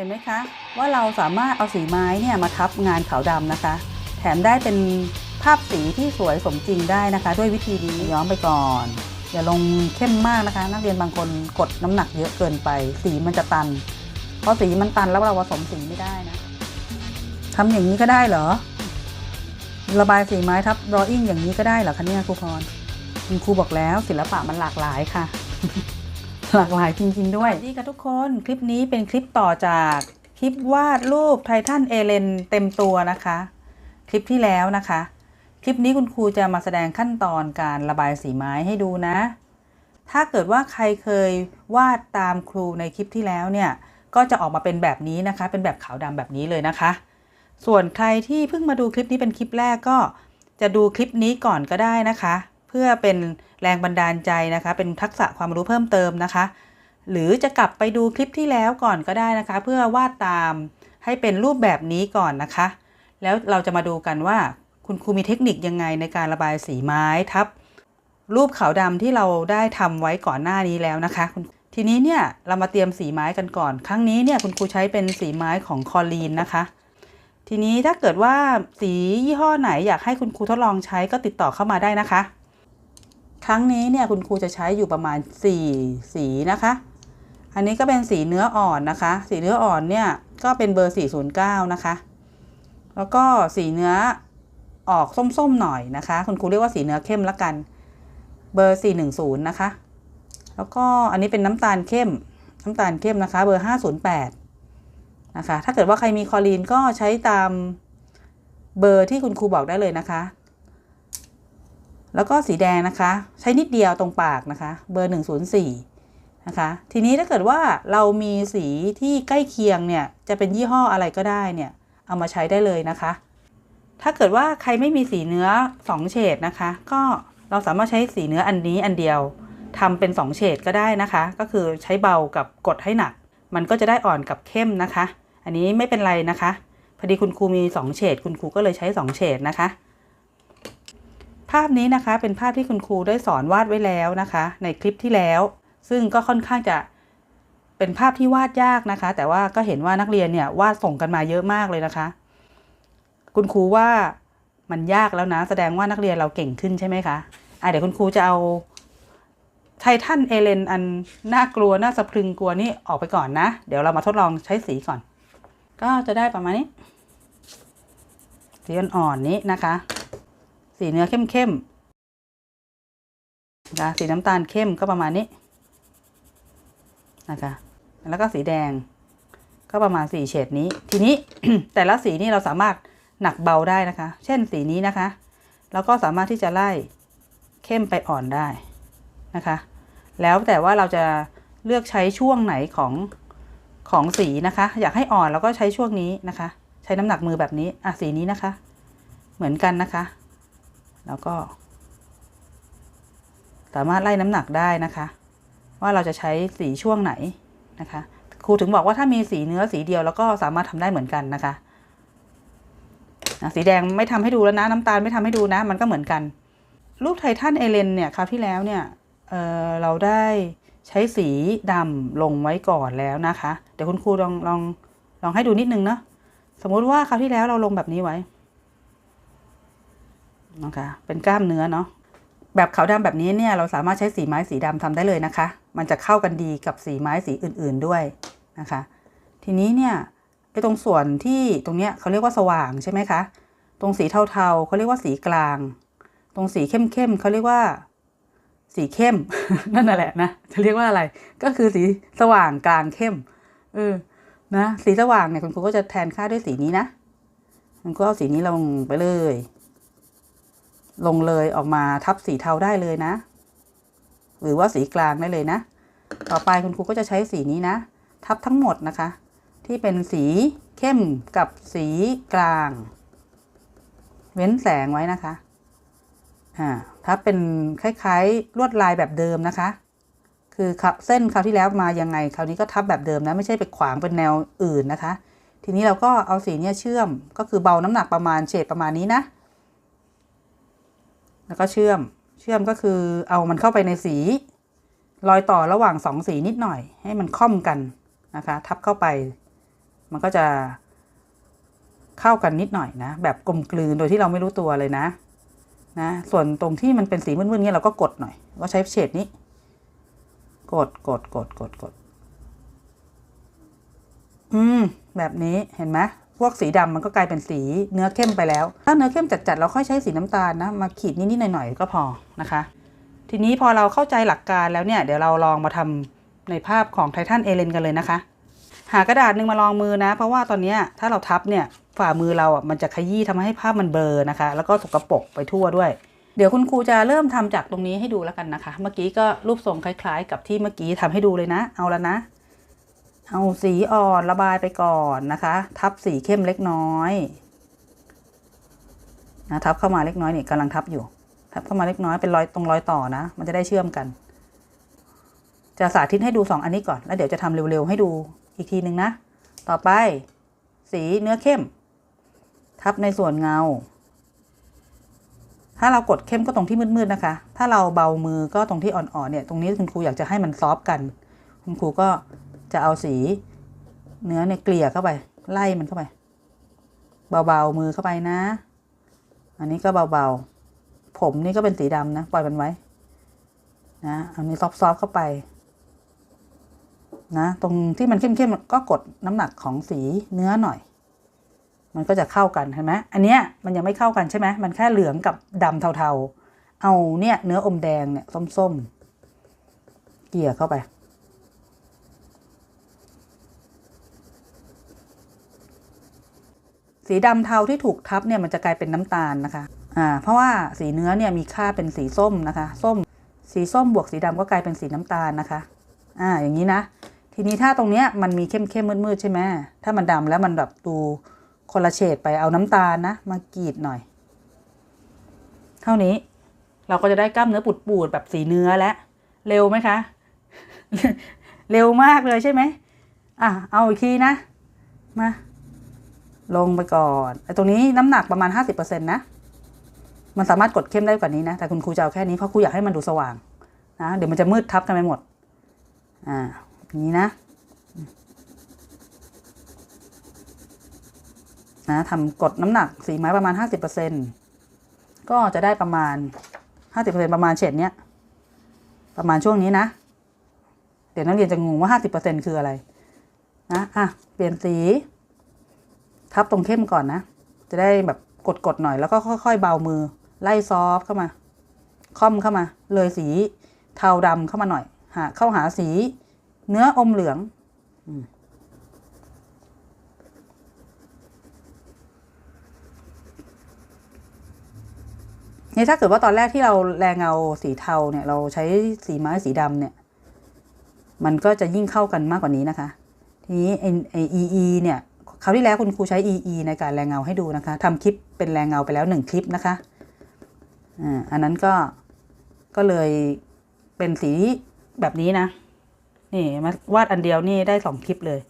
ห็นไหมคะว่าเราสามารถเอาสีไม้เนี่ยมาทับงานขาวดำนะคะ แถมได้เป็นภาพสีที่สวยสมจริงได้นะคะ ด้วยวิธีนี้ย้อมไปก่อน อย่าลงเข้มมากนะคะ นักเรียนบางคนกดน้ำหนักเยอะเกินไป สีมันจะตัน เพราะสีมันตันแล้วเราผสมสีไม่ได้นะทำอย่างนี้ก็ได้เหรอ ระบายสีไม้ทับดรออิ่งอย่างนี้ก็ได้เหรอคะเนี่ยครูพรคุณครูบอกแล้วศิลปะมันหลากหลายค่ะ หลากหลายจริง ๆ ด้วยนี่ค่ะทุกคนคลิปนี้เป็นคลิปต่อจากคลิปวาดรูปไททันเอเลนเต็มตัวนะคะ คลิปที่แล้วนะคะ คลิปนี้คุณครูจะมาแสดงขั้นตอนการระบายสีไม้ให้ดูนะ ถ้าเกิดว่าใครเคยวาดตามครูในคลิปที่แล้วเนี่ยก็จะออกมาเป็นแบบนี้นะคะ เป็นแบบขาวดำแบบนี้เลยนะคะ ส่วนใครที่เพิ่งมาดูคลิปนี้เป็นคลิปแรกก็จะดูคลิปนี้ก่อนก็ได้นะคะ เพื่อเป็นแรงบันดาลใจนะคะ เป็นทักษะความรู้เพิ่มเติมนะคะ หรือจะกลับไปดูคลิปที่แล้วก่อนก็ได้นะคะ เพื่อวาดตามให้เป็นรูปแบบนี้ก่อนนะคะ แล้วเราจะมาดูกันว่าคุณครูมีเทคนิคยังไงในการระบายสีไม้ทับ รูปขาวดำที่เราได้ทำไว้ก่อนหน้านี้แล้วนะคะ ทีนี้เนี่ยเรามาเตรียมสีไม้กันก่อน ครั้งนี้เนี่ยคุณครูใช้เป็นสีไม้ของคอลีนนะคะทีนี้ถ้าเกิดว่าสียี่ห้อไหนอยากให้คุณครูทดลองใช้ก็ติดต่อเข้ามาได้นะคะ ครั้งนี้เนี่ยคุณครูจะใช้อยู่ประมาณ 4 สีนะคะ อันนี้ก็เป็นสีเนื้ออ่อนนะคะ สีเนื้ออ่อนเนี่ยก็เป็นเบอร์ 409 นะคะ แล้วก็สีเนื้อออกส้มๆหน่อยนะคะ คุณครูเรียกว่าสีเนื้อเข้มละกัน เบอร์ 410 นะคะ แล้วก็อันนี้เป็นน้ำตาลเข้ม น้ำตาลเข้มนะคะ เบอร์ 508 นะคะ ถ้าเกิดว่าใครมีคอรีนก็ใช้ตามเบอร์ที่คุณครูบอกได้เลยนะคะ แล้วก็สีแดงนะคะ ใช้นิดเดียวตรงปากนะคะ เบอร์ 104 นะคะ ทีนี้ถ้าเกิดว่าเรามีสีที่ใกล้เคียงเนี่ย จะเป็นยี่ห้ออะไรก็ได้เนี่ย เอามาใช้ได้เลยนะคะ ถ้าเกิดว่าใครไม่มีสีเนื้อ 2 เฉดนะคะ ก็เราสามารถใช้สีเนื้ออันนี้อันเดียวทำเป็น 2 เฉดก็ได้นะคะ ก็คือใช้เบากับกดให้หนัก มันก็จะได้อ่อนกับเข้มนะคะ อันนี้ไม่เป็นไรนะคะ พอดีคุณครูมี 2 เฉดคุณครูก็เลยใช้ 2 เฉดนะคะ ภาพนี้นะคะเป็นภาพที่คุณครูได้สอนวาดไว้แล้วนะคะ ในคลิปที่แล้ว ซึ่งก็ค่อนข้างจะเป็นภาพที่วาดยากนะคะ แต่ว่าก็เห็นว่านักเรียนเนี่ยวาดส่งกันมาเยอะมากเลยนะคะ คุณครูว่ามันยากแล้วนะ แสดงว่านักเรียนเราเก่งขึ้นใช่ไหมคะอะเดี๋ยวคุณครูจะเอาไททันเอเลนอันน่ากลัวน่าสะพรึงกลัวนี่ออกไปก่อนนะ เดี๋ยวเรามาทดลองใช้สีก่อน ก็จะได้ประมาณนี้สีอ่อนๆนี้นะคะ สีเนื้อเข้มๆนะคะสีน้ำตาลเข้มก็ประมาณนี้นะคะแล้วก็สีแดงก็ประมาณสีเฉดนี้ ทีนี้แต่ละสีนี่เราสามารถหนักเบาได้นะคะ เช่นสีนี้นะคะเราก็สามารถที่จะไล่เข้มไปอ่อนได้นะคะ แล้วแต่ว่าเราจะเลือกใช้ช่วงไหนของของสีนะคะ อยากให้อ่อนเราก็ใช้ช่วงนี้นะคะ ใช้น้ำหนักมือแบบนี้อะสีนี้นะคะ เหมือนกันนะคะ แล้วก็ สามารถไล่น้ำหนักได้นะคะ ว่าเราจะใช้สีช่วงไหนนะคะครูถึงบอกว่าถ้ามีสีเนื้อสีเดียวแล้วก็สามารถทำได้เหมือนกันนะคะสีแดงไม่ทำให้ดูแล้วนะ น้ำตาลไม่ทำให้ดูนะ มันก็เหมือนกัน รูปไททันเอเลนเนี่ยคราวที่แล้วเนี่ยเเราได้ใช้สีดำลงไว้ก่อนแล้วนะคะ เดี๋ยวคุณครูลองลองลองให้ดูนิดนึงเนาะสมมุติว่าคราวที่แล้วเราลงแบบนี้ไว้ นะคะเป็นกล้ามเนื้อเนาะแบบขาวดำแบบนี้เนี่ยเราสามารถใช้สีไม้สีดำทำได้เลยนะคะ มันจะเข้ากันดีกับสีไม้สีอื่นๆด้วยนะคะ ทีนี้เนี่ยไอ้ตรงส่วนที่ตรงเนี้ยเขาเรียกว่าสว่างใช่ไหมคะ ตรงสีเทาๆเขาเรียกว่าสีกลาง ตรงสีเข้มๆเขาเรียกว่า สีเข้ม นั่นแหละนะจะเรียกว่าอะไร ก็คือสีสว่างกลางเข้มเออนะสีสว่างเนี่ยคุณครูก็จะแทนค่าด้วยสีนี้นะคุณก็เอาสีนี้ลงไปเลย ลงเลยออกมาทับสีเทาได้เลยนะ หรือว่าสีกลางได้เลยนะ ต่อไปคุณครูก็จะใช้สีนี้นะ ทับทั้งหมดนะคะ ที่เป็นสีเข้มกับสีกลาง เว้นแสงไว้นะคะอ่าถ้าเป็นคล้ายๆลวดลายแบบเดิมนะคะ คือครับเส้นคราวที่แล้วมายังไงคราวนี้ก็ทับแบบเดิมนะไม่ใช่ไปขวางเป็นแนวอื่นนะคะ ทีนี้เราก็เอาสีเนี้ยเชื่อมก็คือเบาน้ำหนักประมาณเฉดประมาณนี้นะ แล้วก็เชื่อม เชื่อมก็คือเอามันเข้าไปในสี รอยต่อระหว่างสองสีนิดหน่อย ให้มันค่อมกันนะคะ ทับเข้าไป มันก็จะเข้ากันนิดหน่อยนะ แบบกลมกลืนโดยที่เราไม่รู้ตัวเลยนะ นะ ส่วนตรงที่มันเป็นสีมืดๆเงี้ยเราก็กดหน่อย ก็ใช้เฉดนี้ กด กด กด กด กด อืม แบบนี้ เห็นไหม พวกสีดำมันก็กลายเป็นสีเนื้อเข้มไปแล้ว ถ้าเนื้อเข้มจัดๆเราค่อยใช้สีน้ำตาลนะมาขีดนิดๆหน่อยๆก็พอนะคะ ทีนี้พอเราเข้าใจหลักการแล้วเนี่ยเดี๋ยวเราลองมาทำในภาพของไททันเอเลนกันเลยนะคะ หากระดาษหนึ่งมาลองมือนะ เพราะว่าตอนนี้ถ้าเราทับเนี่ยฝ่ามือเราอะมันจะขยี้ทำให้ภาพมันเบลอนะคะ แล้วก็สกปรกไปทั่วด้วย เดี๋ยวคุณครูจะเริ่มทำจากตรงนี้ให้ดูแล้วกันนะคะ เมื่อกี้ก็รูปทรงคล้าย ๆ กับที่เมื่อกี้ทำให้ดูเลยนะ เอาแล้วนะ เอาสีอ่อนระบายไปก่อนนะคะ ทับสีเข้มเล็กน้อยนะทับเข้ามาเล็กน้อยนี่กำลังทับอยู่ ทับเข้ามาเล็กน้อยเป็นรอยตรงรอยต่อนะ มันจะได้เชื่อมกัน จะสาธิตให้ดูสองอันนี้ก่อน แล้วเดี๋ยวจะทำเร็วๆให้ดูอีกทีหนึ่งนะ ต่อไป สีเนื้อเข้ม ทับในส่วนเงา ถ้าเรากดเข้มก็ตรงที่มืดๆนะคะ ถ้าเราเบามือก็ตรงที่อ่อนๆเนี่ย ตรงนี้คุณครูอยากจะให้มันซอฟกัน คุณครูก็ จะเอาสีเนื้อเนี่ยเกลี่ยเข้าไป ไล่มันเข้าไป เบาๆมือเข้าไปนะ อันนี้ก็เบาๆ ผมนี่ก็เป็นสีดำนะ ปล่อยมันไว้ นะอันนี้ซอฟๆเข้าไป นะ ตรงที่มันเข้มๆก็กดน้ำหนักของสีเนื้อหน่อย มันก็จะเข้ากันเห็นไหมอันเนี้ยมันยังไม่เข้ากันใช่ไหมมันแค่เหลืองกับดำเทาๆ เอาเนี่ยเนื้ออมแดงเนี่ยส้มๆ เกลี่ยเข้าไป สีดำเทาที่ถูกทับเนี่ยมันจะกลายเป็นน้ำตาลนะคะอ่าเพราะว่าสีเนื้อเนี่ยมีค่าเป็นสีส้มนะคะ ส้ม สีส้มบวกสีดำก็กลายเป็นสีน้ำตาลนะคะอ่าอย่างนี้นะ ทีนี้ถ้าตรงเนี้ยมันมีเข้มเข้มมืดๆใช่ไหมถ้ามันดำแล้วมันแบบดูคนละเฉดไปเอาน้ำตาลนะมากรีดหน่อย เท่านี้เราก็จะได้กล้ามเนื้อปูดๆแบบสีเนื้อแล้วเร็วไหมคะ เร็วมากเลยใช่ไหมอะเอาอีกทีนะ มา ลงไปก่อนไอ้ตรงนี้น้ำหนักประมาณ 50%นะ มันสามารถกดเข้มได้กว่านี้นะ แต่คุณครูจะเอาแค่นี้เพราะครูอยากให้มันดูสว่างนะเดี๋ยวมันจะมืดทับกันไปหมด อ่าอย่างนี้นะนะทำกดน้ำหนักสีไม้ประมาณ 50%ก็จะได้ประมาณ 50%ประมาณเฉดเนี้ย ประมาณช่วงนี้นะ เดี๋ยวนักเรียนจะงงว่า 50%คืออะไร นะ อะ เปลี่ยนสี ทับตรงเข้มก่อนนะ จะได้แบบกดๆหน่อยแล้วก็ค่อย ๆ เบามือ ไล่ซอฟต์เข้ามา ค่อมเข้ามา เลยสีเทาดำเข้ามาหน่อย หา เข้าหาสี เนื้ออมเหลืองนี่ถ้าเกิดว่าตอนแรกที่เราแรงเงาสีเทาเนี่ย เราใช้สีไม้สีดำเนี่ย มันก็จะยิ่งเข้ากันมากกว่านี้นะคะ ทีนี้ไอไอ EE เนี่ย คราวที่แล้วคุณครูใช้ EE ในการแรงเงาให้ดูนะคะทำคลิปเป็นแรงเงาไปแล้วหนึ่งคลิปนะคะอันนั้นก็ก็เลยเป็นสีแบบนี้นะ นี่มาวาดอันเดียวนี่ได้สองคลิปเลย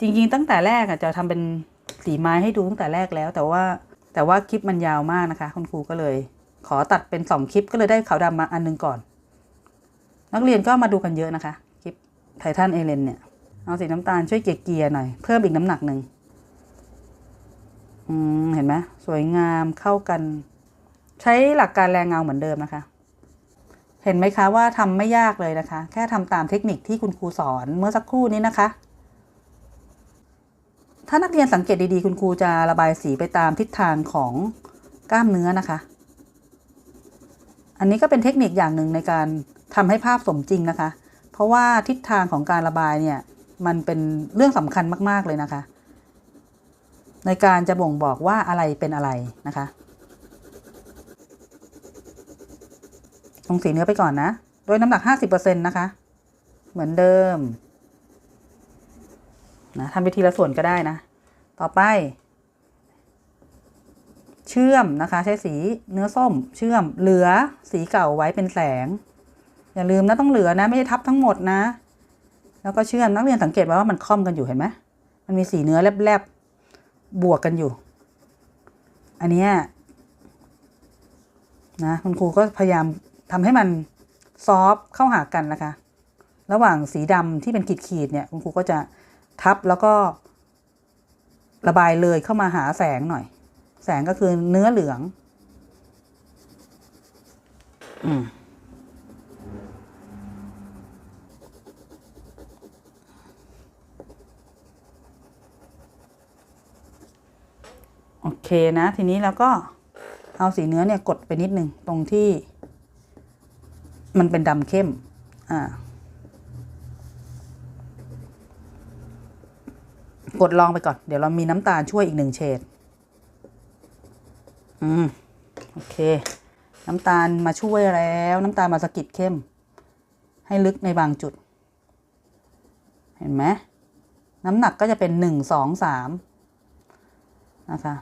จริงๆ ตั้งแต่แรกอะจะทำเป็นสีไม้ให้ดูตั้งแต่แรกแล้ว แต่ว่าแต่ว่าคลิปมันยาวมากนะคะ คุณครูก็เลย ขอตัดเป็นสองคลิปก็เลยได้ขาวดำมาอันหนึงก่อน นักเรียนก็มาดูกันเยอะนะคะ คลิปไททันเอเลนเนี่ย เอาสีน้ำตาลช่วยเกลี่ยหน่อย เพิ่มอีกน้ำหนักหนึ่งอืมเห็นไหมสวยงามเข้ากัน ใช้หลักการแรงเงาเหมือนเดิมนะคะ เห็นไหมคะว่าทำไม่ยากเลยนะคะ แค่ทำตามเทคนิคที่คุณครูสอนเมื่อสักครู่นี้นะคะ ถ้านักเรียนสังเกตดีๆ คุณครูจะระบายสีไปตามทิศทางของกล้ามเนื้อนะคะ อันนี้ก็เป็นเทคนิคอย่างหนึ่งในการทำให้ภาพสมจริงนะคะ เพราะว่าทิศทางของการระบายเนี่ย มันเป็นเรื่องสำคัญมาก ๆ เลยนะคะ ในการจะบ่งบอกว่าอะไรเป็นอะไรนะคะลงสีเนื้อไปก่อนนะ โดยน้ำหนัก 50%นะคะ เหมือนเดิมนะทำไปทีละส่วนก็ได้นะ ต่อไป เชื่อมนะคะ ใช้สีเนื้อส้ม เชื่อมเหลือสีเก่าไว้เป็นแสง อย่าลืมนะต้องเหลือนะ ไม่ใช่ทับทั้งหมดนะ แล้วก็เชื่อมนักเรียนสังเกตไว้ว่ามันค่อมกันอยู่เห็นไหมมันมีสีเนื้อแลบๆ บวกกันอยู่ อันนี้นะคุณครูก็พยายามทำให้มันซอฟเข้าหากันนะคะ ระหว่างสีดำที่เป็นขีดๆเนี่ยคุณครูก็จะทับแล้วก็ระบายเลยเข้ามาหาแสงหน่อย แสงก็คือเนื้อเหลือง อืม เคนะ ทีนี้เราก็เอาสีเนื้อเนี่ยกดไปนิดนึงตรงที่ มันเป็นดำเข้ม อ่ากดลองไปก่อน เดี๋ยวเรามีน้ำตาลช่วยอีกหนึ่งเฉด อืม โอเค น้ำตาลมาช่วยแล้ว น้ำตาลมาสะกิดเข้ม ให้ลึกในบางจุด เห็นไหม น้ำหนักก็จะเป็นหนึ่งสองสามนะคะ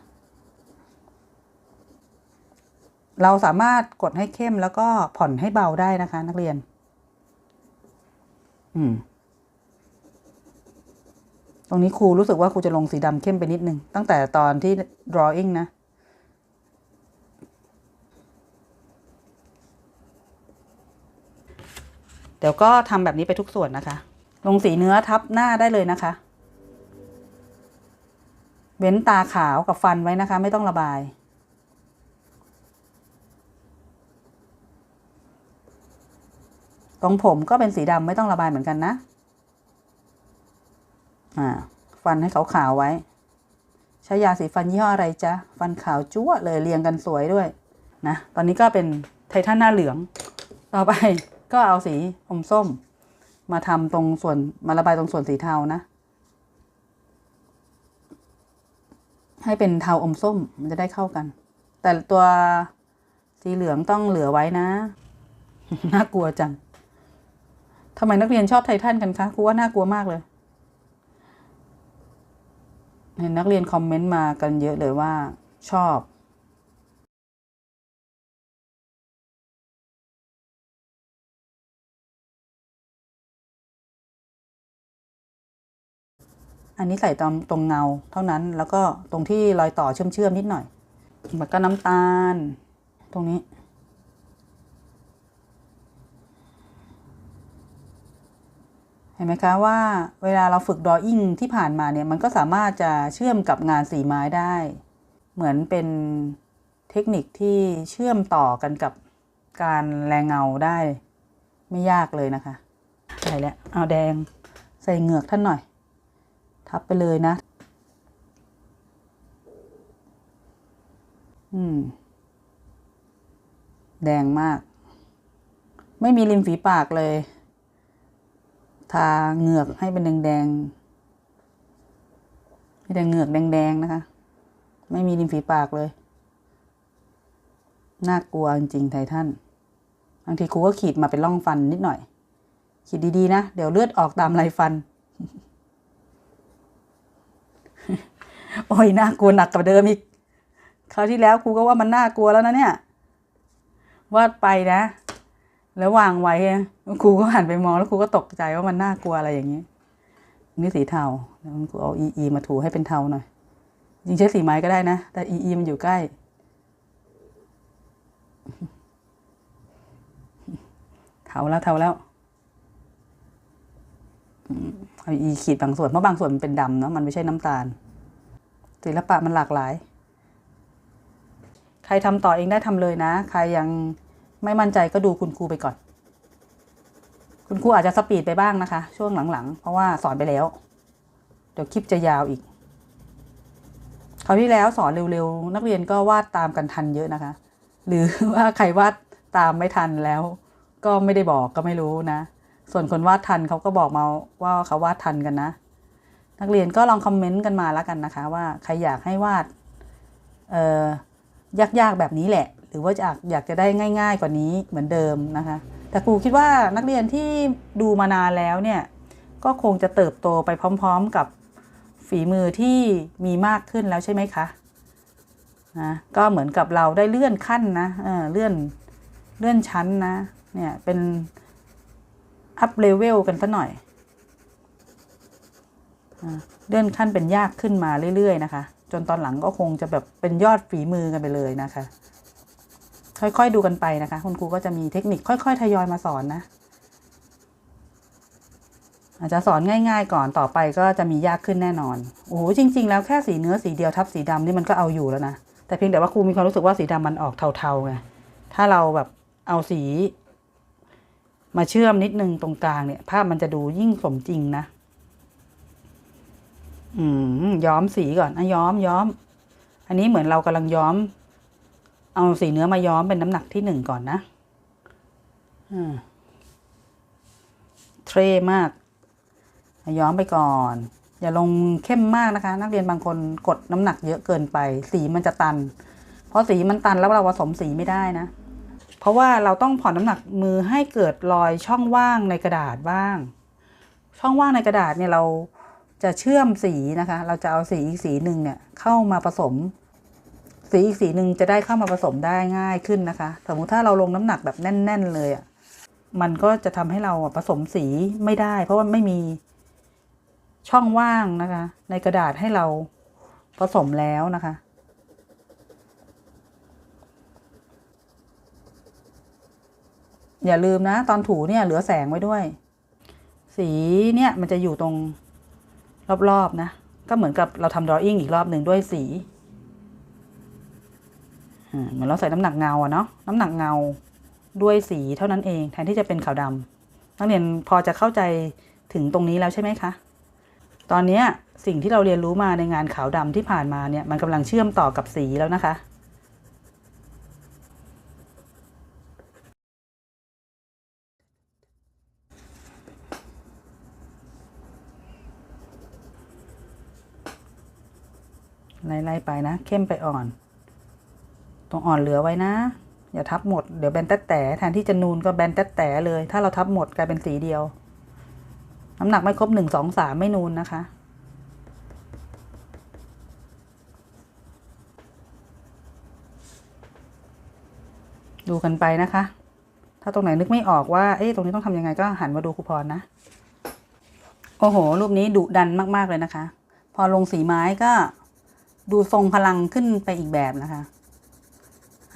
เราสามารถกดให้เข้มแล้วก็ผ่อนให้เบาได้นะคะ นักเรียน อืม ตรงนี้ครูรู้สึกว่าครูจะลงสีดำเข้มไปนิดนึง ตั้งแต่ตอนที่ drawing นะเดี๋ยวก็ทำแบบนี้ไปทุกส่วนนะคะ ลงสีเนื้อทับหน้าได้เลยนะคะ เว้นตาขาวกับฟันไว้นะคะ ไม่ต้องระบาย ตรงผมก็เป็นสีดำไม่ต้องระบายเหมือนกันนะ อ่า ฟันให้ขาวๆไว้ ใช้ยาสีฟันยี่ห้ออะไรจ๊ะ ฟันขาวจั๊วเลยเรียงกันสวยด้วยนะ ตอนนี้ก็เป็นไททันหน้าเหลือง ต่อไปก็เอาสีอมส้ม มาทำตรงส่วนมาระบายตรงส่วนสีเทานะ ให้เป็นเทาอมส้มมันจะได้เข้ากัน แต่ตัวสีเหลืองต้องเหลือไว้นะ น่ากลัวจัง ทำไมนักเรียนชอบไททันกันคะครูว่าน่ากลัวมากเลย เห็นนักเรียนคอมเมนต์มากันเยอะเลยว่าชอบอันนี้ใส่ตรงตรงเงาเท่านั้นแล้วก็ตรงที่รอยต่อเชื่อมๆนิดหน่อยแล้วก็น้ำตาล ตรงนี้ เห็นไหมคะว่าเวลาเราฝึกดออิ่งที่ผ่านมาเนี่ยมันก็สามารถจะเชื่อมกับงานสีไม้ได้ เหมือนเป็นเทคนิคที่เชื่อมต่อกันกับการแรงเงาได้ ไม่ยากเลยนะคะใส่แล้วเอาแดงใส่เหงือกท่านหน่อย ทับไปเลยนะ อืม แดงมาก ไม่มีริมฝีปากเลย ทาเหงือกให้เป็นแดงๆมีแต่เหงือกแดงๆนะคะ ไม่มีริมฝีปากเลย น่ากลัวจริงๆไททันบางทีครูก็ขีดมาเป็นร่องฟันนิดหน่อย ขีดดีๆนะ เดี๋ยวเลือดออกตามไรฟัน โอ้ยน่ากลัวหนักกว่าเดิมอีกคราวที่แล้วครูก็ว่ามันน่ากลัวแล้วนะเนี่ย วาดไปนะ แล้ววางไว้ครูก็หันไปมองแล้วครูก็ตกใจว่ามันน่ากลัวอะไรอย่างนี้นี่สีเทาเดี๋ยวครูเอาอีอีมาถูให้เป็นเทาหน่อยจริงใช้สีไม้ก็ได้นะ แต่อีอีมันอยู่ใกล้เทาแล้วเทาแล้วเอาอีขีดบางส่วนเพราะบางส่วนมันเป็นดำเนาะมันไม่ใช่น้ำตาลศิลปะมันหลากหลาย ใครทำต่อเองได้ทำเลยนะ ใครยัง ไม่มั่นใจก็ดูคุณครูไปก่อน คุณครูอาจจะสปีดไปบ้างนะคะ ช่วงหลังๆ เพราะว่าสอนไปแล้ว เดี๋ยวคลิปจะยาวอีกคราวที่แล้วสอนเร็วๆ นักเรียนก็วาดตามกันทันเยอะนะคะ หรือว่าใครวาดตามไม่ทันแล้ว ก็ไม่ได้บอกก็ไม่รู้นะ ส่วนคนวาดทันเขาก็บอกมาว่าเขาวาดทันกันนะ นักเรียนก็ลองคอมเมนต์กันมาแล้วกันนะคะ ว่าใครอยากให้วาดเอ่อยากๆแบบนี้แหละ รือว่าอยากอยากจะได้ง่าย ๆ กว่านี้เหมือนเดิมนะคะ แต่ครูคิดว่านักเรียนที่ดูมานานแล้วเนี่ยก็คงจะเติบโตไปพร้อม ๆกับฝีมือที่มีมากขึ้นแล้วใช่ไหมคะนะก็เหมือนกับเราได้เลื่อนขั้นนะเออเลื่อนเลื่อนชั้นนะเนี่ยเป็นอัพเลเวลกันซะหน่อยเลื่อนขั้นเป็นยากขึ้นมาเรื่อยๆนะคะ จนตอนหลังก็คงจะแบบเป็นยอดฝีมือกันไปเลยนะคะ ค่อยๆดูกันไปนะคะ คุณครูก็จะมีเทคนิคค่อยๆทยอยมาสอนนะ อาจจะสอนง่าย ๆ ก่อนต่อไปก็จะมียากขึ้นแน่นอนโอ้โหจริง ๆ แล้วแค่สีเนื้อสีเดียวทับสีดำนี่มันก็เอาอยู่แล้วนะแต่เพียงแต่ว่าครูมีความรู้สึกว่าสีดำมันออกเทาๆไงถ้าเราแบบเอาสี มาเชื่อมนิดนึงตรงกลางเนี่ย ภาพมันจะดูยิ่งสมจริงนะอืมย้อมสีก่อนอะย้อมย้อม อันนี้เหมือนเรากำลังย้อม เอาสีเนื้อมาย้อมเป็นน้ำหนักที่หนึ่งก่อนนะเทรมาก ย้อมไปก่อน อย่าลงเข้มมากนะคะ นักเรียนบางคนกดน้ำหนักเยอะเกินไป สีมันจะตัน เพราะสีมันตันแล้วเราผสมสีไม่ได้นะ เพราะว่าเราต้องผ่อนน้ำหนักมือให้เกิดรอยช่องว่างในกระดาษบ้าง ช่องว่างในกระดาษเนี่ยเราจะเชื่อมสีนะคะ เราจะเอาสีอีกสีหนึ่งเนี่ยเข้ามาผสม สีอีกสีหนึ่งจะได้เข้ามาผสมได้ง่ายขึ้นนะคะ สมมติถ้าเราลงน้ำหนักแบบแน่น ๆ เลยอะ่ะมันก็จะทำให้เราผสมสีไม่ได้ เพราะว่าไม่มีช่องว่างนะคะ ในกระดาษให้เราผสมแล้วนะคะ อย่าลืมนะ ตอนถูเนี่ยเหลือแสงไว้ด้วย สีเนี่ยมันจะอยู่ตรงรอบๆนะ ก็เหมือนกับเราทำดรออิ่งอีกรอบหนึ่งด้วยสี เหมือนเราใส่น้ำหนักเงาอะเนาะน้ำหนักเงาด้วยสีเท่านั้นเอง แทนที่จะเป็นขาวดำนักเรียนพอจะเข้าใจถึงตรงนี้แล้วใช่ไหมคะ ตอนนี้สิ่งที่เราเรียนรู้มาในงานขาวดำที่ผ่านมาเนี่ยมันกำลังเชื่อมต่อกับสีแล้วนะคะไล่ๆไปนะ เข้มไปอ่อน ตรงอ่อนเหลือไว้นะ อย่าทับหมดเดี๋ยวแบนแต๊ะแต่แทนที่จะนูนก็แบนแต๊ะแต่เลย ถ้าเราทับหมดกลายเป็นสีเดียว น้ำหนักไม่ครบหนึ่งสองสามไม่นูนนะคะดูกันไปนะคะ ถ้าตรงไหนนึกไม่ออกว่า เอ๊ะ ตรงนี้ต้องทำยังไงก็หันมาดูครูพรนะ โอ้โห รูปนี้ดุดันมาก ๆ เลยนะคะ พอลงสีไม้ก็ดูทรงพลังขึ้นไปอีกแบบนะคะ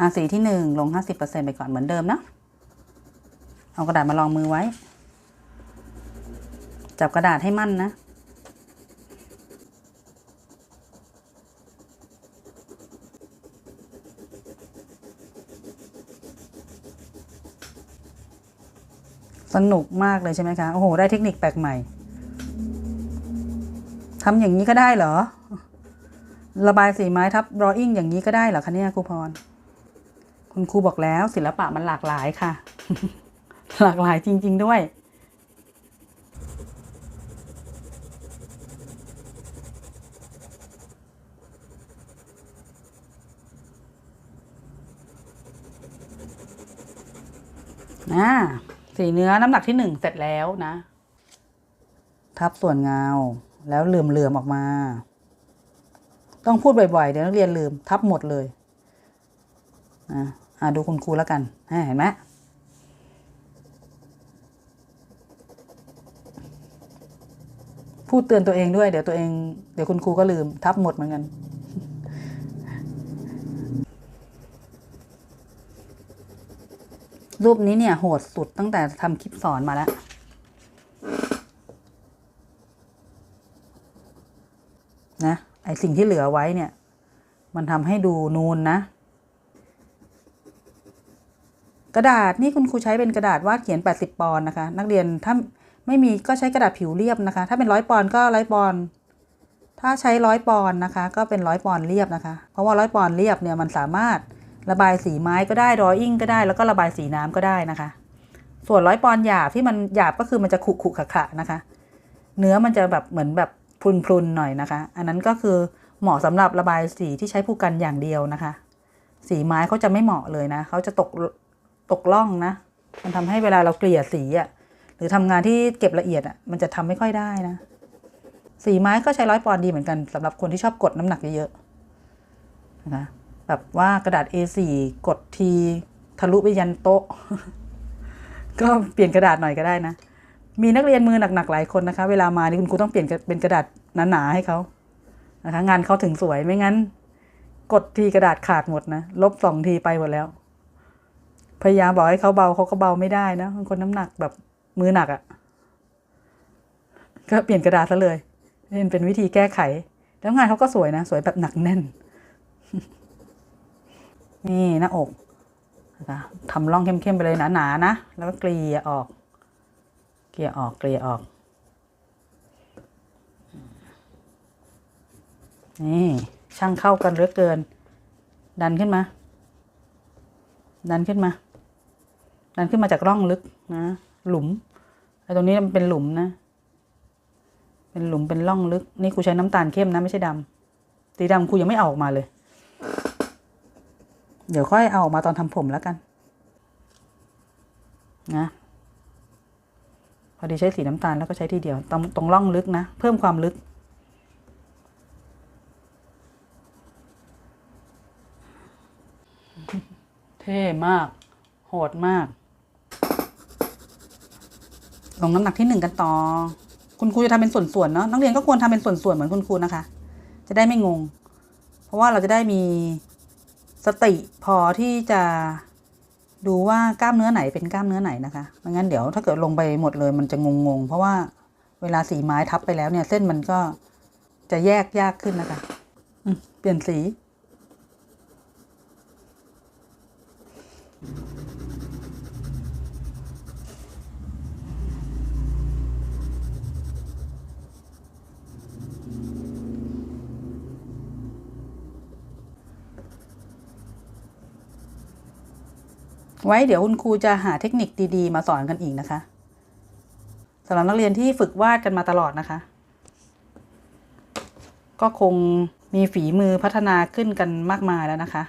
อาสีที่หนึ่งลงห้าสิบเปอร์เซ็นไปก่อนเหมือนเดิมนะ เอากระดาษมาลองมือไว้ จับกระดาษให้มั่นนะสนุกมากเลยใช่ไหมคะ โอ้โห ได้เทคนิคแปลกใหม่ ทำอย่างนี้ก็ได้เหรอ ระบายสีไม้ทับ drawing อย่างนี้ก็ได้เหรอคะเนี่ยครูพร คุณครูบอกแล้วศิลปะมันหลากหลายค่ะ หลากหลายจริง ๆ ด้วยอ่าสีเนื้อน้ำหนักที่หนึ่งเสร็จแล้วนะ ทับส่วนเงา แล้วเหลื่อมๆออกมา ต้องพูดบ่อยๆ เดี๋ยวนักเรียนลืม ทับหมดเลย อะอ่าดูคุณครูแล้วกันเห็นไหมพูดเตือนตัวเองด้วยเดี๋ยวตัวเอง เดี๋ยวคุณครูก็ลืมทับหมดเหมือนกันรูปนี้เนี่ยโหดสุดตั้งแต่ทำคลิปสอนมาแล้ว นะ ไอสิ่งที่เหลือไว้เนี่ย มันทำให้ดูนูนนะ กระดาษนี่คุณครูใช้เป็นกระดาษวาดเขียน 80 ปอนด์นะคะ นักเรียนถ้าไม่มีก็ใช้กระดาษผิวเรียบนะคะ ถ้าเป็นร้อยปอนด์ก็ร้อยปอนด์ถ้าใช้ร้อยปอนด์นะคะ ก็เป็นร้อยปอนด์เรียบนะคะ เพราะว่าร้อยปอนด์เรียบเนี่ยมันสามารถระบายสีไม้ก็ได้ดรออิ่งก็ได้แล้วก็ระบายสีน้ำก็ได้นะคะ ส่วนร้อยปอนด์หยาบที่มันหยาบก็คือมันจะขุขุขะขะนะคะ เนื้อมันจะแบบเหมือนแบบพรุนๆหน่อยนะคะ อันนั้นก็คือเหมาะสำหรับระบายสีที่ใช้ผู้กันอย่างเดียวนะคะ สีไม้เขาจะไม่เหมาะเลยนะเขาจะตก ตกล่องนะ มันทำให้เวลาเราเกลี่ยสีอะ่ะหรือทำงานที่เก็บละเอียดอะ่ะมันจะทำไม่ค่อยได้นะ สีไม้ก็ใช้ร้อยปอนด์ดีเหมือนกันสำหรับคนที่ชอบกดน้ำหนักเยอะๆนะคะแบบว่ากระดาษ A4 กดทีทะลุไปยันโต๊ะ ก็เปลี่ยนกระดาษหน่อยก็ได้นะ มีนักเรียนมือหนักๆหลายคนนะคะ เวลามานี่คุณครูต้องเปลี่ยนเป็นกระดาษหนาๆให้เขานะคะ งานเขาถึงสวยไม่งั้น กดทีกระดาษขาดหมดนะ ลบสองทีไปหมดแล้ว พยายามบอกให้เขาเบาเขาก็เบาไม่ได้นะคนน้ำหนักแบบมือหนักอะ่ะ ก็เปลี่ยนกระดาษซะเลยนี่เป็นวิธีแก้ไข แล้วงานเขาก็สวยนะ สวยแบบหนักแน่น นี่หน้าอกทำร่องเข้มๆไปเลยหนาๆนะ แล้วก็เกลี่ยออก เกลี่ยออก เกลี่ยออก นี่ช่างเข้ากันเหลือเกิน ดันขึ้นมา ดันขึ้นมา ดันขึ้นมาจากร่องลึกนะ หลุมไอ้ตรงนี้มันเป็นหลุมนะ เป็นหลุมเป็นร่องลึก นี่ครูใช้น้ำตาลเข้มนะไม่ใช่ดำสีดำครูยังไม่เอาออกมาเลย เดี๋ยวค่อยเอาออกมาตอนทำผมแล้วกัน นะพอดีใช้สีน้ำตาลแล้วก็ใช้ทีเดียว ตรงตรงร่องลึกนะ เพิ่มความลึก เท่มาก โหดมาก ลงน้ำหนักที่หนึ่งกันต่อ คุณครูจะทำเป็นส่วนๆเนาะนักเรียนก็ควรทำเป็นส่วนๆเหมือนคุณครูนะคะ จะได้ไม่งง เพราะว่าเราจะได้มีสติพอที่จะดูว่ากล้ามเนื้อไหนเป็นกล้ามเนื้อไหนนะคะไม่งั้นเดี๋ยวถ้าเกิดลงไปหมดเลยมันจะงงๆ เพราะว่าเวลาสีไม้ทับไปแล้วเนี่ย เส้นมันก็จะแยกยากขึ้นนะคะเปลี่ยนสี ไว้เดี๋ยวคุณครูจะหาเทคนิคดีๆ มาสอนกันอีกนะคะสำหรับนักเรียนที่ฝึกวาดกันมาตลอดนะคะ ก็คงมีฝีมือพัฒนาขึ้นกันมากมายแล้วนะคะ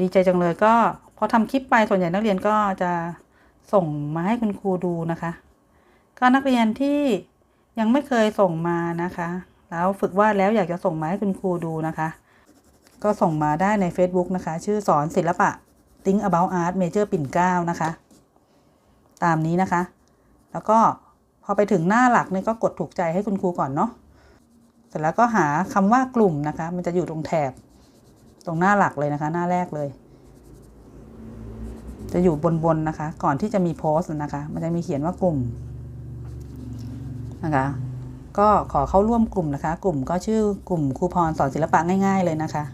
ดีใจจังเลยก็พอทำคลิปไปส่วนใหญ่นักเรียนก็จะส่งมาให้คุณครูดูนะคะ ก็นักเรียนที่ยังไม่เคยส่งมานะคะ แล้วฝึกวาดแล้วอยากจะส่งมาให้คุณครูดูนะคะ ก็ส่งมาได้ใน Facebook นะคะ ชื่อสอนศิลปะ Think About Art Major ปิ่นเกล้านะคะ ตามนี้นะคะ แล้วก็พอไปถึงหน้าหลักเนี่ยก็กดถูกใจให้คุณครูก่อนเนาะเสร็จแล้วก็หาคำว่ากลุ่มนะคะ มันจะอยู่ตรงแถบ ตรงหน้าหลักเลยนะคะ หน้าแรกเลย จะอยู่บนๆนะคะ ก่อนที่จะมีโพสต์นะคะ มันจะมีเขียนว่ากลุ่มนะคะก็ขอเข้าร่วมกลุ่มนะคะ กลุ่มก็ชื่อกลุ่มครูพรสอนศิลปะง่าย ๆ เลยนะคะ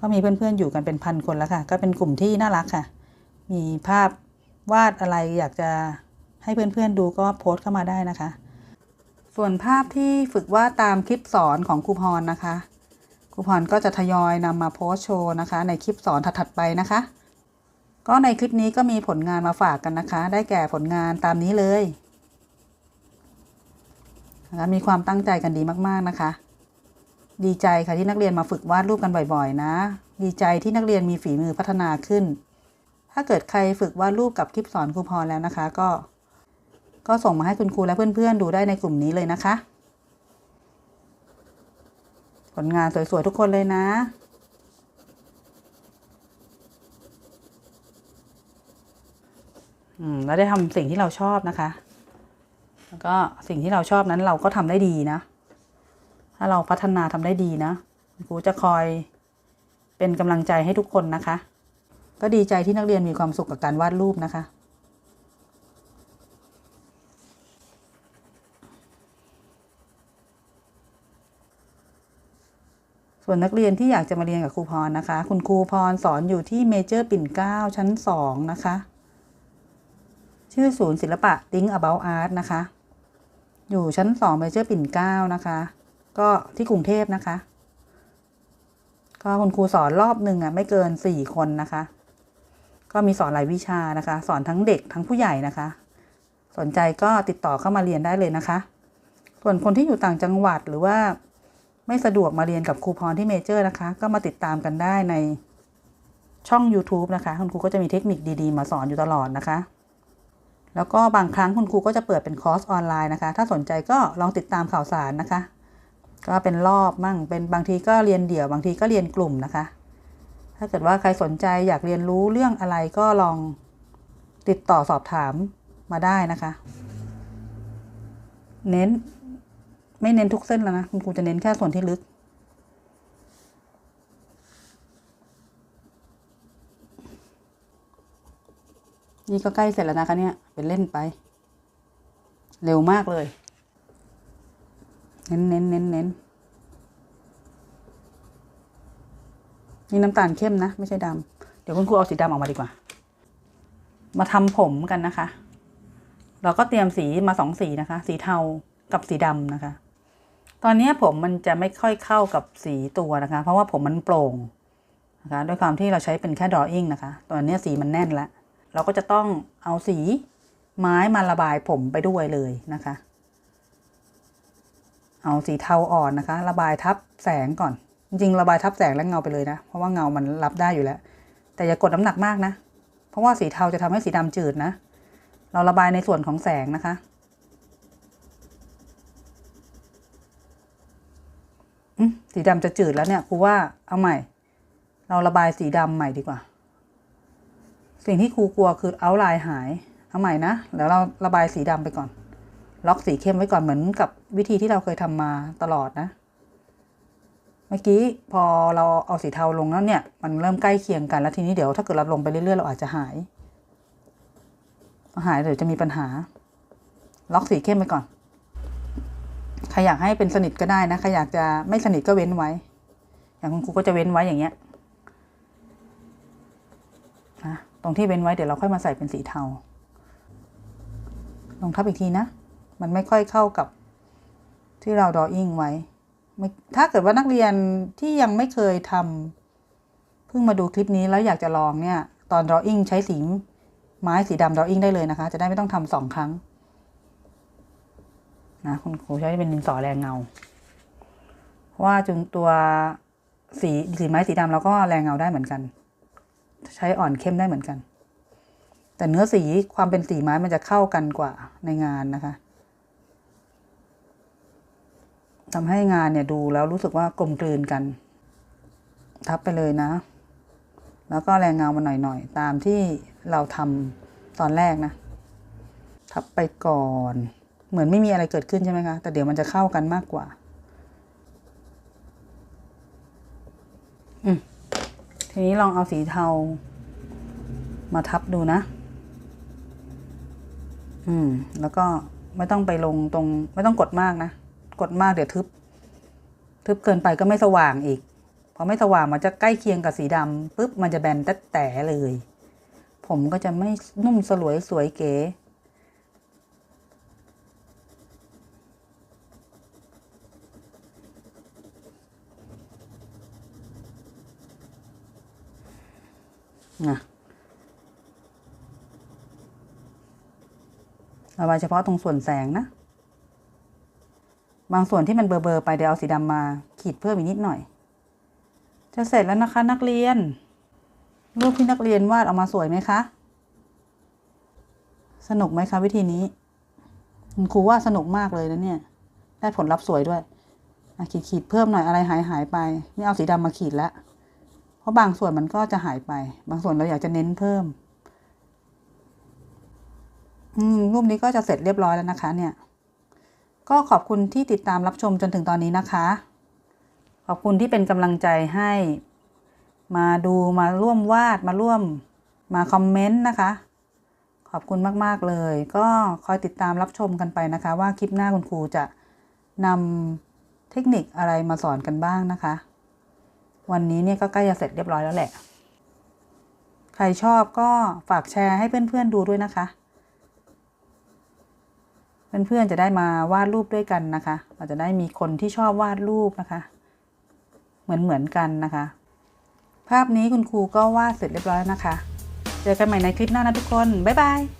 ก็มีเพื่อนๆอยู่กันเป็นพันคนแล้วค่ะ ก็เป็นกลุ่มที่น่ารักค่ะ มีภาพวาดอะไรอยากจะให้เพื่อนๆดูก็โพสต์เข้ามาได้นะคะ ส่วนภาพที่ฝึกวาดตามคลิปสอนของครูพรนะคะครูพรก็จะทยอยนำมาโพสต์โชว์นะคะ ในคลิปสอนถัดๆไปนะคะ ก็ในคลิปนี้ก็มีผลงานมาฝากกันนะคะ ได้แก่ผลงานตามนี้เลยนะะมีความตั้งใจกันดีมากๆนะคะ ดีใจค่ะที่นักเรียนมาฝึกวาดรูปกันบ่อยๆ นะ ดีใจที่นักเรียนมีฝีมือพัฒนาขึ้น ถ้าเกิดใครฝึกวาดรูปกับคลิปสอนครูพรแล้วนะคะ ก็ ก็ส่งมาให้คุณครูและเพื่อนๆ ดูได้ในกลุ่มนี้เลยนะคะ ผลงานสวยๆทุกคนเลยนะอืมแล้วได้ทำสิ่งที่เราชอบนะคะ แล้วก็สิ่งที่เราชอบนั้นเราก็ทำได้ดีนะ ถ้าเราพัฒนาทำได้ดีนะครูจะคอยเป็นกำลังใจให้ทุกคนนะคะ ก็ดีใจที่นักเรียนมีความสุขกับการวาดรูปนะคะส่วนนักเรียนที่อยากจะมาเรียนกับครูพรนะคะ คุณครูพรสอนอยู่ที่เมเจอร์ปิ่นเกล้าชั้นสองนะคะ ชื่อศูนย์ศิลปะ Think About Art นะคะ อยู่ชั้นสองเมเจอร์ปิ่นเกล้านะคะ ก็ที่กรุงเทพนะคะ ก็คุณครูสอนรอบหนึ่งอะไม่เกินสี่คนนะคะ ก็มีสอนหลายวิชานะคะ สอนทั้งเด็กทั้งผู้ใหญ่นะคะ สนใจก็ติดต่อเข้ามาเรียนได้เลยนะคะ ส่วนคนที่อยู่ต่างจังหวัดหรือว่าไม่สะดวกมาเรียนกับครูพรที่เมเจอร์นะคะ ก็มาติดตามกันได้ในช่อง YouTube นะคะคุณครูก็จะมีเทคนิคดีๆ มาสอนอยู่ตลอดนะคะ แล้วก็บางครั้งคุณครูก็จะเปิดเป็นคอร์สออนไลน์นะคะ ถ้าสนใจก็ลองติดตามข่าวสารนะคะ ก็เป็นรอบมั่งเป็นบางทีก็เรียนเดี่ยวบางทีก็เรียนกลุ่มนะคะ ถ้าเกิดว่าใครสนใจอยากเรียนรู้เรื่องอะไรก็ลองติดต่อสอบถามมาได้นะคะ เน้นไม่เน้นทุกเส้นแล้วนะคุณครูจะเน้นแค่ส่วนที่ลึก นี่ก็ใกล้เสร็จแล้วนะคะเนี่ยเป็นเล่นไป เร็วมากเลย เน้นเน้นเน้นเน้นนี่น้ำตาลเข้มนะ ไม่ใช่ดำเดี๋ยวคุณครูเอาสีดำออกมาดีกว่า มาทำผมกันนะคะ เราก็เตรียมสีมาสองสีนะคะ สีเทากับสีดำนะคะ ตอนนี้ผมมันจะไม่ค่อยเข้ากับสีตัวนะคะ เพราะว่าผมมันโปร่งนะคะด้วยความที่เราใช้เป็นแค่ drawing นะคะตอนนี้สีมันแน่นแล้ว เราก็จะต้องเอาสีไม้มาระบายผมไปด้วยเลยนะคะ เอาสีเทาอ่อนนะคะ ระบายทับแสงก่อน จริงระบายทับแสงและเงาไปเลยนะ เพราะว่าเงามันรับได้อยู่แล้ว แต่อย่ากดน้ำหนักมากนะ เพราะว่าสีเทาจะทำให้สีดำจืดนะ เราระบายในส่วนของแสงนะคะ สีดำจะจืดแล้วเนี่ยครูว่าเอาใหม่ เราระบายสีดำใหม่ดีกว่า สิ่งที่ครูกลัวคือเอาลายหาย เอาใหม่นะเดี๋ยวเราระบายสีดำไปก่อน ล็อกสีเข้มไว้ก่อนเหมือนกับวิธีที่เราเคยทำมาตลอดนะ เมื่อกี้พอเราเอาสีเทาลงแล้วเนี่ย มันเริ่มใกล้เคียงกันแล้วทีนี้เดี๋ยวถ้าเกิดเราลงไปเรื่อยๆเราอาจจะหายหายเดี๋ยวจะมีปัญหา ล็อกสีเข้มไปก่อนใครอยากให้เป็นสนิทก็ได้นะใครอยากจะไม่สนิทก็เว้นไว้ อย่างคุณครูก็จะเว้นไว้อย่างเงี้ยนะตรงที่เว้นไว้เดี๋ยวเราค่อยมาใส่เป็นสีเทา ลงทับอีกทีนะ มันไม่ค่อยเข้ากับที่เราดออิ่งไว้ ถ้าเกิดว่านักเรียนที่ยังไม่เคยทำเพิ่งมาดูคลิปนี้แล้วอยากจะลองเนี่ย ตอนดออิ่งใช้สีไม้สีดำดออิ่งได้เลยนะคะ จะได้ไม่ต้องทำสองครั้งนะคุณครูใช้เป็นดินสอแรงเงาเพราะว่าจึงตัวสีสีไม้สีดำเราก็แรงเงาได้เหมือนกัน ใช้อ่อนเข้มได้เหมือนกัน แต่เนื้อสีความเป็นสีไม้มันจะเข้ากันกว่าในงานนะคะ ทำให้งานเนี่ยดูแล้วรู้สึกว่ากลมกลืนกัน ทับไปเลยนะ แล้วก็แรงเงามาหน่อยๆ ตามที่เราทำตอนแรกนะ ทับไปก่อน เหมือนไม่มีอะไรเกิดขึ้นใช่ไหมคะ แต่เดี๋ยวมันจะเข้ากันมากกว่า อืมทีนี้ลองเอาสีเทา มาทับดูนะ อืม แล้วก็ไม่ต้องไปลงตรง ไม่ต้องกดมากนะ กดมากเดี๋ยวทึบ ทึบเกินไปก็ไม่สว่างอีกพอไม่สว่างมันจะใกล้เคียงกับสีดำปุ๊บมันจะแบนแต่แต่เลย ผมก็จะไม่นุ่มสลวยสวยเก๋นะระบายเฉพาะตรงส่วนแสงนะ บางส่วนที่มันเบลอๆไปเดี๋ยวเอาสีดำมาขีดเพิ่มอีกนิดหน่อย จะเสร็จแล้วนะคะนักเรียน รูปที่นักเรียนวาดออกมาสวยไหมคะ สนุกไหมคะวิธีนี้คุณครูว่าสนุกมากเลยนะเนี่ย ได้ผลลัพธ์สวยด้วยขีดขีดเพิ่มหน่อยอะไรหายหายไป นี่เอาสีดำมาขีดแล้วเพราะบางส่วนมันก็จะหายไป บางส่วนเราอยากจะเน้นเพิ่ม อืมรูปนี้ก็จะเสร็จเรียบร้อยแล้วนะคะ เนี่ย ก็ขอบคุณที่ติดตามรับชมจนถึงตอนนี้นะคะ ขอบคุณที่เป็นกำลังใจให้ มาดูมาร่วมวาดมาร่วมมาคอมเมนต์นะคะ ขอบคุณมาก ๆ เลย ก็คอยติดตามรับชมกันไปนะคะ ว่าคลิปหน้าคุณครูจะนำเทคนิคอะไรมาสอนกันบ้างนะคะ วันนี้เนี่ยก็ใกล้จะเสร็จเรียบร้อยแล้วแหละ ใครชอบก็ฝากแชร์ให้เพื่อน ๆ ดูด้วยนะคะ เพื่อนๆจะได้มาวาดรูปด้วยกันนะคะ เราจะได้มีคนที่ชอบวาดรูปนะคะ เหมือนเหมือนๆกันนะคะ ภาพนี้คุณครูก็วาดเสร็จเรียบร้อยนะคะ เจอกันใหม่ในคลิปหน้านะทุกคน บ๊ายบาย